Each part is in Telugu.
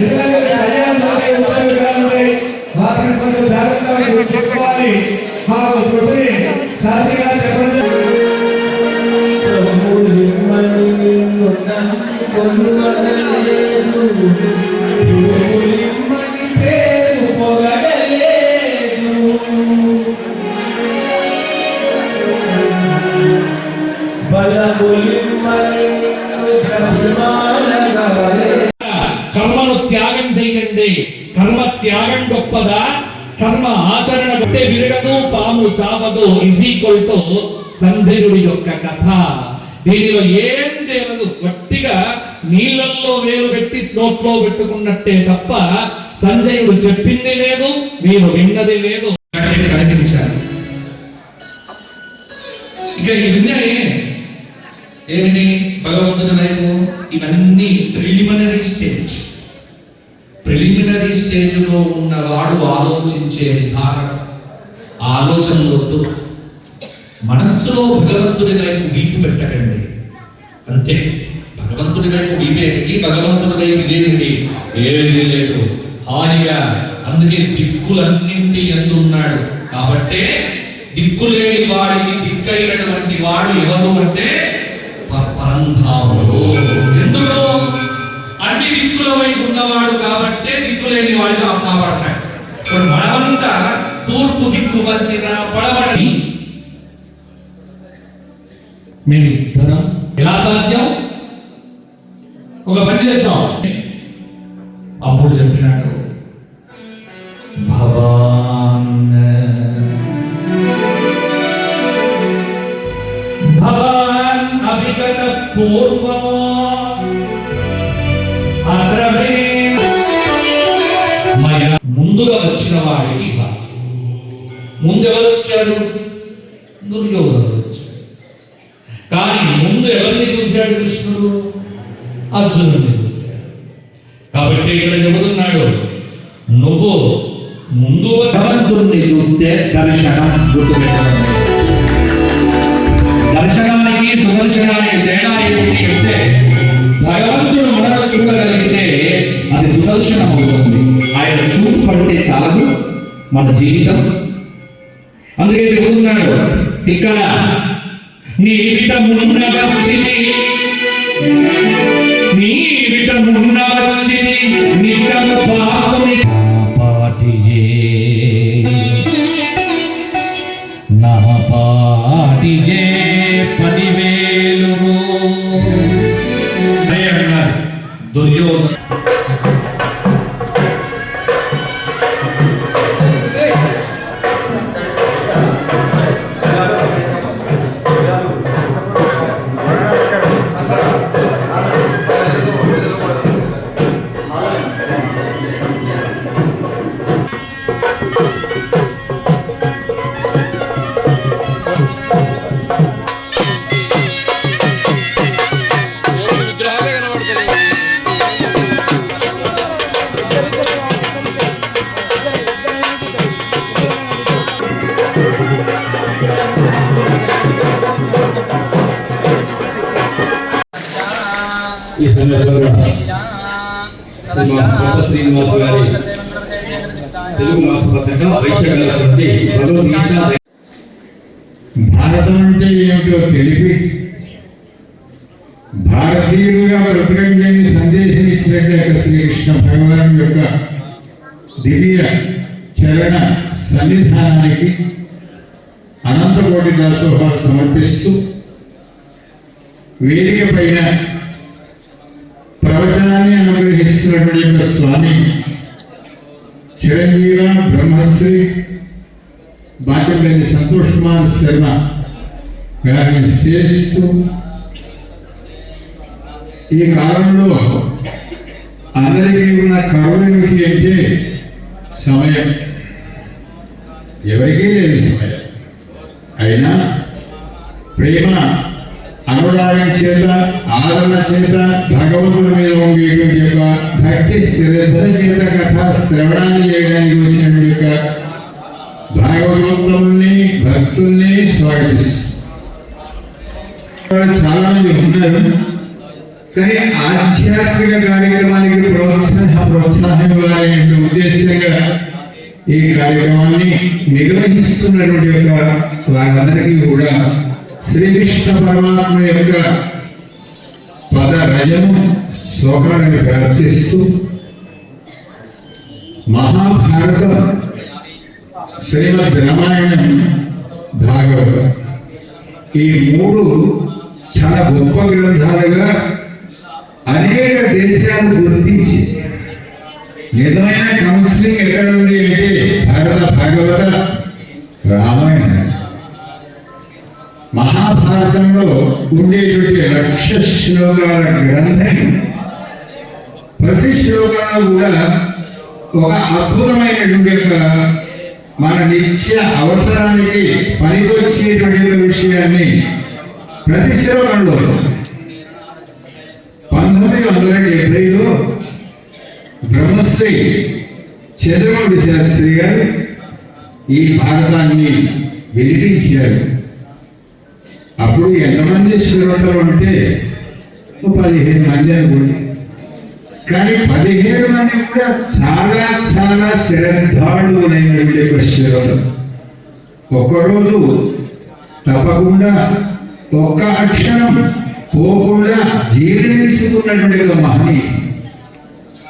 ఎందుకంటే కళ్యాణ సమయ ఉత్సవ విగ్రహాలు ఉన్నాయి వాటిని కొంచెం జాగ్రత్తగా చూసుకోవాలి మాకు చుట్టూ శాస్త్రి గారు చెప్పండి కర్మను త్యాగం చేయండి కర్మ త్యాగం గొప్పదా? కర్మ ఆచరణ గొప్పే విరగదు పాము చావదు. ఇజ్ ఈక్వల్ టు సంజయుడి యొక్క కథ. దీనిలో ఏం తేలదు? గట్టిగా నీళ్ళల్లో వేలు పెట్టి నోట్లో పెట్టుకున్నట్టే తప్ప సంజయుడు చెప్పింది లేదు మీరు విన్నది లేదు. కనిపించారు ఇక ఇవన్నీ ఏమిటి? భగవంతుడి వైపు ఇవన్నీ ప్రిలిమినరీ స్టేజ్. ప్రిలిమినరీ స్టేజ్లో ఉన్నవాడు ఆలోచించే విధానం ఆలోచనలు మనస్సులో భగవంతుడి వైపు వీపు పెట్టకండి. అంతే. భగవంతుడి వైపు వీపేటికి భగవంతుడి వైపు ఇదేమిటి ఏది లేదు. హాయిగా. అందుకే దిక్కులన్నింటి ఎందు ఉన్నాడు. కాబట్టే దిక్కులేని వాడికి దిక్కైనటువంటి వాడు ఎవరు అంటే పరంధాముడు. ఎందుకు అన్ని దిక్కుల వైపు ఉన్నవాడు కాబట్టే దిక్కులేని వాడు కా- కాపాడతాడు మనమంతా తూర్పు దిక్కు వచ్చిన పడబడని మేమిద్దరం ఎలా సాధ్యం? ఒక పని చేద్దాం. అప్పుడు చెప్పినాడు అర్జునుడిని చూశాడు కాబట్టి ఇక్కడ చెబుతున్నాడు నువ్వు ముందు భగవంతుణ్ణి చూస్తే దర్శనం గుర్తుపెట్టడం దర్శనానికి సుదర్శనానికి తేడా ఏంటి అంటే భగవంతుడు మనలో చూడగలిగితే అది సుదర్శనం అవుతుంది. ఆయన చూపు పడితే చాలదు మన జీవితం. అందుకే చెబుతున్నాడు ఇక్కడ నీ విట మున్న నీ విట మున్న వచ్చింది నిట్టము శ్రీనివాస్ గారి తెలుగు భారతం అంటే ఏమిటో తెలిపి భారతీయులుగా బ్రతకండి సందేశం ఇచ్చినట్టు శ్రీకృష్ణ భగవాన్ యొక్క దివ్య చరణ సన్నిధానానికి అనంతకోటి దాసోహాలు సమర్పిస్తూ వేదిక పైన ప్రవచనాన్ని అనుగ్రహిస్తున్నటువంటి యొక్క స్వామి చిరంజీవ బ్రహ్మశ్రీ బాచపల్లి సంతోష్ కుమార్ శర్మ గారిని చేస్తూ ఈ కాలంలో అందరికీ ఉన్న కరువు ఏమిటి అంటే సమయం. ఎవరికీ లేదు సమయం. అయినా ప్రేమ అనురాగం చేత ఆదరణ చేత భగవంతుడి మీద ఉండేటువంటి యొక్క భక్తి శ్రద్ధ చేత కథ శ్రవణాన్ని చేయడానికి వచ్చినటువంటి యొక్క భాగవతుల్ని భక్తుల్ని స్వాగతిస్తారు చాలా మంది ఉన్నారు కానీ ఆధ్యాత్మిక కార్యక్రమానికి ప్రోత్సాహం ప్రోత్సాహ ప్రోత్సాహం ఇవ్వాలనే ఉద్దేశంగా ఈ కార్యక్రమాన్ని నిర్వహిస్తున్నటువంటి యొక్క వారందరికీ కూడా శ్రీకృష్ణ పరమాత్మ యొక్క పద రజము శ్లోకాన్ని ప్రార్థిస్తూ మహాభారతం శ్రీమద్ రామాయణం భాగవతం. ఈ మూడు చాలా గొప్ప గ్రంథాలుగా అనేక దేశాలు గుర్తించి నిజమైన కౌన్సిలింగ్ ఎక్కడ ఉంది అంటే భారత భాగవత రామాయణం. మహాభారతంలో ఉండేటువంటి లక్ష శ్లోకాల గ్రంథం. ప్రతి శ్లోకంలో కూడా ఒక అద్భుతమైనటువంటి యొక్క మన నిత్య అవసరానికి పనికొచ్చేటువంటి విషయాన్ని ప్రతి శ్లోకంలో పంతొమ్మిది వందల డెబ్బైలో బ్రహ్మశ్రీ చంద్రమౌళి శాస్త్రి గారు ఈ భారతాన్ని వినిపించారు. అప్పుడు ఎంతమంది శ్రోతలు అంటే పదిహేను మంది అనుకోండి. కానీ పదిహేను మంది కూడా చాలా చాలా శ్రద్ధాళువులైనటువంటి ఒక శ్రోతలు ఒక్కరోజు తప్పకుండా ఒక్క అక్షరం పోకుండా జీర్ణించుకున్నటువంటి ఒక మహనీయుడు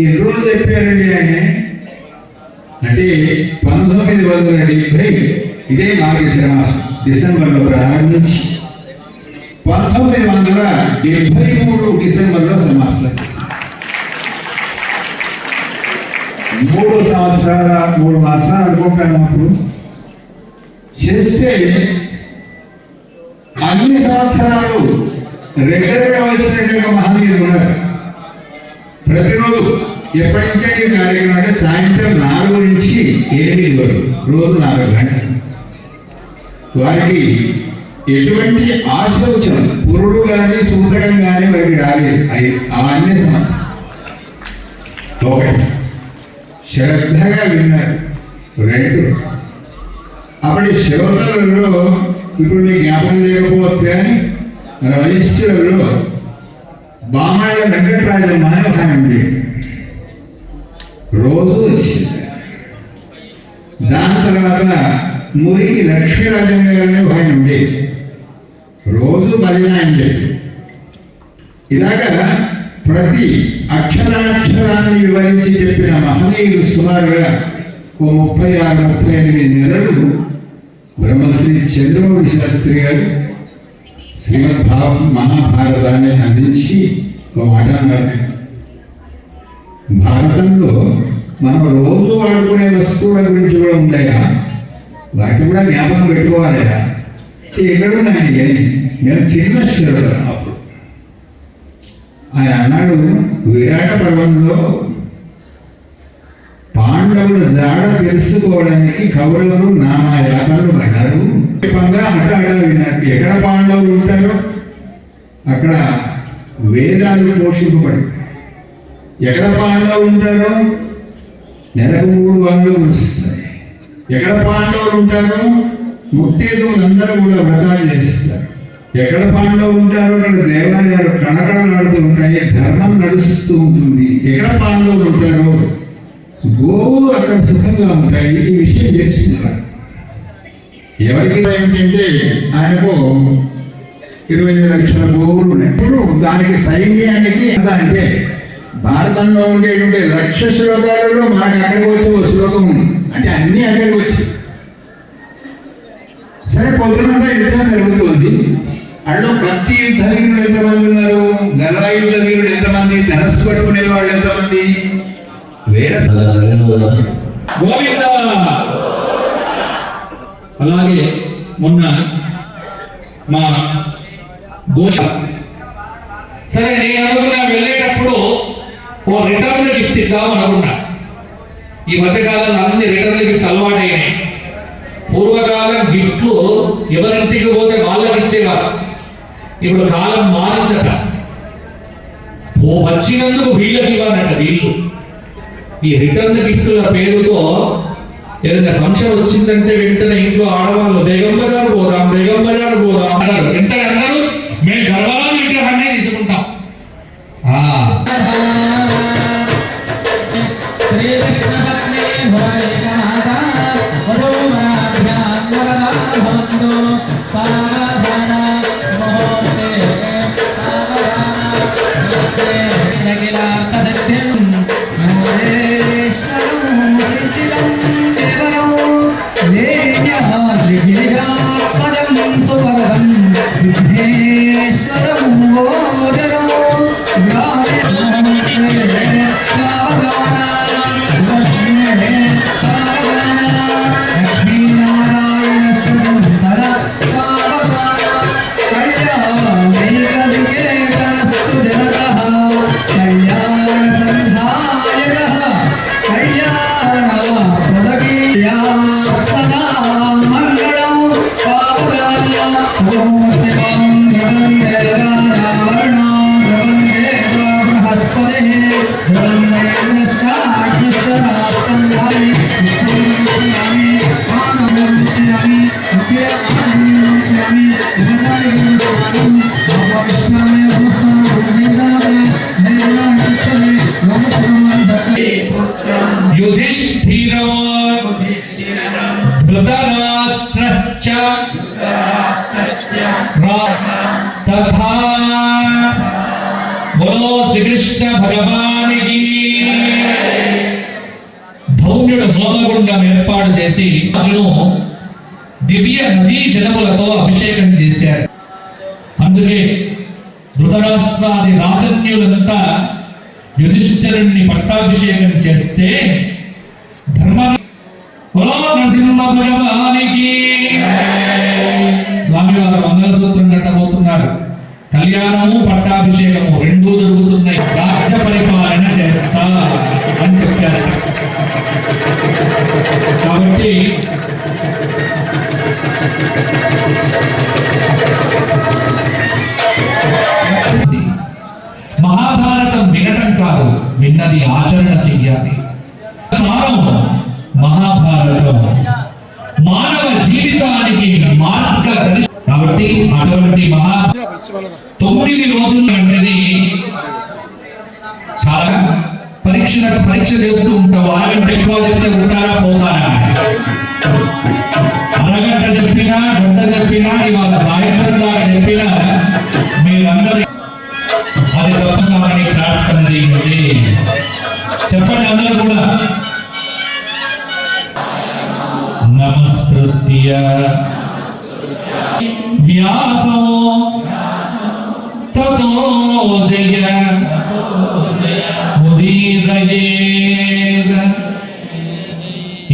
ఎన్ని రోజులు చెప్పారండి ఆయన? అంటే పంతొమ్మిది వందల డెబ్బై ఇదే మార్గశ్రమాసం డిసెంబర్లో ప్రారంభించి. పంతొమ్మిది వందల డెబ్బై మూడు డిసెంబర్లో సమాప్తం మూడు సంవత్సరాల మూడు మాసాలు అనుకుంటాను అప్పుడు. చేస్తే అన్ని సంవత్సరాలు రెగ్యులర్గా వచ్చినటువంటి మహనీయులు ఉన్నారు. ప్రతిరోజు ఎప్పటి నుంచే ఈ కార్యక్రమం అంటే సాయంత్రం నాలుగు నుంచి ఎనిమిది వరకు రోజు నాలుగు గంటలు. వారికి ఎటువంటి ఆశోచన పురుడు కానీ సూత్రకం కానీ వారికి రాలేదు. అవి అవన్నీ సమస్య ఒకటి శ్రద్ధగా విన్నారు. రెండు అప్పటి శ్రోతలలో ఇప్పుడు మీకు జ్ఞాపకం లేకపోవచ్చు కానీ వయస్సులలో బామాయ వెంకటరాజమ్మ అని ఒక ఆమె రోజు వచ్చింది. దాని తర్వాత మురికి లక్ష్మీరాజం గారిని ఒక ఆయన ఉండేది. రోజు భజన అంటే ఇలాగా ప్రతి అక్షరాక్షరాన్ని వివరించి చెప్పిన మహనీయులు సుమారుగా ఓ ముప్పై ఆరు ముప్పై ఎనిమిది నెలలు బ్రహ్మశ్రీ చంద్రమౌళి శాస్త్రి గారు శ్రీమద్భావం మహాభారతాన్ని అందించి ఒక మాట అన్నారు భారతంలో మనం రోజు వాడుకునే వస్తువుల గురించి కూడా ఉంటాయా వాటి కూడా జ్ఞాపకం పెట్టుకోవాలయా? ఎక్కడ ఉన్నాయండి అని నేను చిన్న శ్రోత అప్పుడు. ఆయన అన్నాడు విరాట పర్వంలో పాండవుల జాడ తెలుసుకోవడానికి కౌరవులు నానా యాతలు పడ్డారు. పంగా అడ్డ విన్నారు. ఎక్కడ పాండవులు ఉంటారో అక్కడ వేదాలు పోషింపబడి ఎక్కడ పాండవులు ఉంటారో నెలకు మూడు వందలు వస్తాయి. ఎక్కడ పాండవులు ఉంటారో ముత్తేదులందరూ కూడా వ్రతాలు చేస్తారు. ఎక్కడ పాండవులు ఉంటారో అక్కడ దేవాలయాలు కనకడలాడుతూ ఉంటాయి ధర్మం నడుస్తూ ఉంటుంది. ఎక్కడ పాండవులు ఉంటారో గోవు అక్కడ సుఖంగా ఉంటాయి. ఈ విషయం చేస్తున్నారు ఎవరికి ఏంటంటే ఆయనకు ఇరవై ఐదు లక్షల గోవులు ఉన్నాయి. ఇప్పుడు దానికి సైన్యానికి ఎంత అంటే భారతంలో ఉండేటువంటి లక్ష శ్లోకాలలో మనకు అక్కడికి వచ్చి ఒక శ్లోకం అంటే అన్ని అక్కడికి వచ్చి సరే పొద్దునంతా యుద్ధం జరుగుతుంది. అందులో ప్రతి యుద్ధ వీరులు ఎంతమంది ఉన్నారు? గదా యుద్ధ వీరులు ఎంతమంది? ధనస్సు పట్టుకునే వాళ్ళు ఎంతమంది? వేరే గోవింద! అలాగే మొన్న మా ఘోష సరే నేను అనుకున్నా వెళ్ళేటప్పుడు ఓ రిటర్న్ గిఫ్ట్ ఇద్దాం అనుకున్నా. ఈ మధ్యకాలంలో అన్ని రిటర్న్ గిఫ్ట్ అలవాటు పూర్వకాలం గిఫ్ట్లు ఎవరింటికి పోతే వాళ్ళకి ఇచ్చేవారు ఇప్పుడు కాలం మారిందట ఓ వచ్చినందుకు వీళ్ళకి ఇవ్వాలట వీళ్ళు. ఈ రిటర్న్ గిఫ్ట్ల పేరుతో ఏదైనా ఫంక్షన్ వచ్చిందంటే వెంటనే ఇంట్లో ఆడవాళ్ళు బేగం బజార్ పోదాం బేగం బజార్ పోదాం అన్నారు. వెంటనే అన్నారు మేము గర్భాలు భగవానికి ధౌమ్యుడు హోమగుండం ఏర్పాటు చేసి అతను దివ్య నదీ జలములతో అభిషేకం చేశారు. అందుకే ధృతరాష్ట్రాది రాజన్యులంతా యుధిష్ఠిరుణ్ణి పట్టాభిషేకం చేస్తే ధర్మ బలో నరసింహ భగవానికి. స్వామివారు మంగళసూత్రం కట్టబో కళ్యాణము పట్టాభిషేకము రెండూ జరుగుతున్నాయి. రాజ్య పరిపాలన చేస్తా అని చెప్పారు. కాబట్టి మహాభారతం వినటం కాదు విన్నది ఆచరణ చెయ్యాలి. కాబట్టి అటువంటి మహా తొమ్మిది రోజులు అనేది చాలా పరీక్ష పరీక్ష చేస్తూ ఉంటావు అరగంట ఎక్కువ చెప్తే ఉంటారా పోతారా? అరగంట చెప్పినా గంట చెప్పినా ఇవాళ సాయంత్రం దాకా చెప్పినా మీరందరూ అది తప్పని ప్రార్థన చేయండి. చెప్పండి అందరూ కూడా. నమస్కృత్య వ్యాసో తతో జయ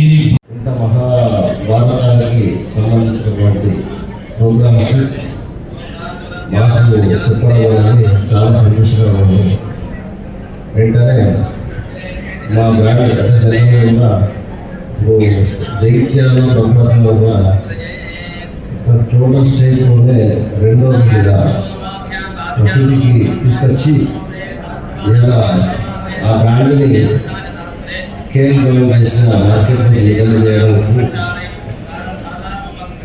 ఇది ఇంత మహాభారతానికి సంబంధించినటువంటి ప్రోగ్రామ్స్. మాకు చెప్పడం అనేది చాలా సంతోషంగా ఉంది. వెంటనే మా బ్రాండ్ అంటే జనంలో ఉన్న జైత్యాలు బ్రహ్మలో ఉన్న టోటల్ స్టేజ్లోనే రెండో విధిగా ప్రసిద్ధికి తీసుకొచ్చి ఇలా ఆ బ్రాండ్ని కేంద్రం వేసిన మార్కెట్ని విడుదల చేయడానికి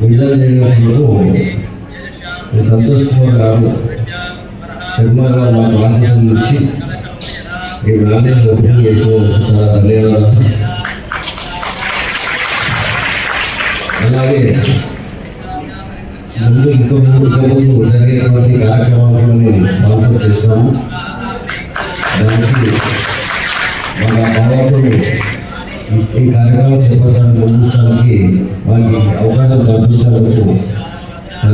విడుదల చేయడానికి ఈ సంతోష్ కుమార్ గారు శర్మ గారు నాకు ఆశీర్వాదం ఇచ్చి ఈ బ్రాండ్ని ఓపెన్ చేసినందుకు చాలా ధన్యవాదాలు. అలాగే ముందు ఇంకో ముందు ఇంకో జరిగేటువంటి కార్యక్రమాలను స్పాన్సర్ చేస్తాము దానికి మన భగవంతుడు ఈ కార్యక్రమం చేపట్టడానికి ముందుకి వారికి అవకాశం కల్పించినందుకు